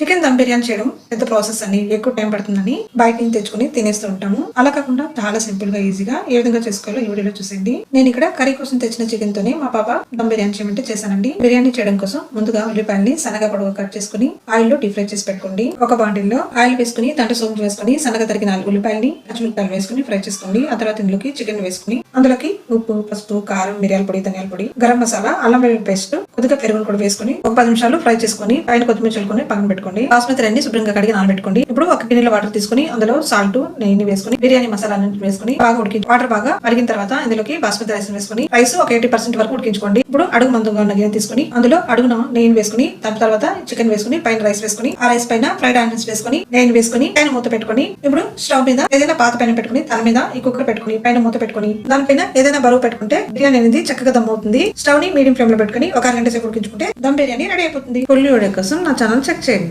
Chicken dum biryani చేయడం పెద్ద process అని ఎక్కువ టైం పడుతుందని బయట నుంచి తెచ్చుకుని తినేస్తూ ఉంటాము. అలా కాకుండా చాలా సింపుల్గా ఈజీగా ఏ విధంగా చేసుకోవాలో ఈ వీడియోలో చూసేయండి. నేను ఇక్కడ కర్రీ కోసం తెచ్చిన చికెన్ తోనే మా పాప దమ్ బిర్యానీ చేయమంటే చేశానండి. బిర్యానీ చేయడం కోసం ముందుగా ఉల్లిపాయల్ని సన్నగా పొడవు కట్ చేసుకుని ఆయిల్లో డీప్ ఫ్రై చేసి పెట్టుకోండి. ఒక బాండిల్లో ఆయిల్ వేసుకుని దాంట్లో సోపు వేసుకుని సన్నగా తరిగిన నాలుగు ఉల్లిపాయల్ని పచ్చిమిరపాయలు వేసుకుని ఫ్రై చేసుకోండి. ఆ తర్వాత ఇందులోకి చికెన్ వేసుకుని అందులోకి ఉప్పు పసుపు కారం మిరియాల పొడి ధనియాల పొడి గరం మసాలా అల్లం వెల్లుల్లి పేస్ట్ కొద్దిగా పెరుగును కూడా వేసుకుని ఒక పది నిమిషాలు ఫ్రై చేసుకుని పైన కొత్తిమీర చల్లుకుని పక్కన పెట్టుకోండి. బాస్మతి రైస్ శుభ్రంగా కడిగి నానబెట్టుకోండి. ఇప్పుడు ఒక గిన్నెలో వాటర్ తీసుకుని అందులో సాల్ట్ నెయ్యి వేసుకుని బిర్యానీ మసాలా వేసుకుని బాగా ఉడికి వాటర్ బాగా మరిగిన తర్వాత ఇందులోకి బాస్మతి రైస్ వేసుకుని రైస్ ఒక ఎయిటీ పర్సెంట్ వరకు ఉడికించుకోండి. ఇప్పుడు అడుగు మందంగా ఉన్న గిన్నె తీసుకుని అందులో అడుగున నెయ్యి వేసుకుని దాని తర్వాత చికెన్ వేసుకుని పైన రైస్ వేసుకుని ఆ రైస్ పైన ఫ్రైడ్ ఆనియన్స్ వేసుకుని నెయ్యి వేసుకుని పైన మూత పెట్టుకుని ఇప్పుడు స్టవ్ మీద ఏదైనా పాత పైన పెట్టుకుని దాని మీద ఈ కుక్కర్ పెట్టుకుని పైన మూత పెట్టుకుని దానిపైన ఏదైనా బరువు పెట్టుకుంటే బిర్యానీ అనేది చక్కగా దమ్ అవుతుంది. స్టవ్ని మీడియం ఫ్లేమ్లో పెట్టుకుని ఒక అరగంట సేపు ఉడికించుకుంటే దమ్ బిర్యానీ రెడీ అయిపోతుంది. ఫుల్ వీడియో కోసం నా ఛానల్ చెక్ చేయండి.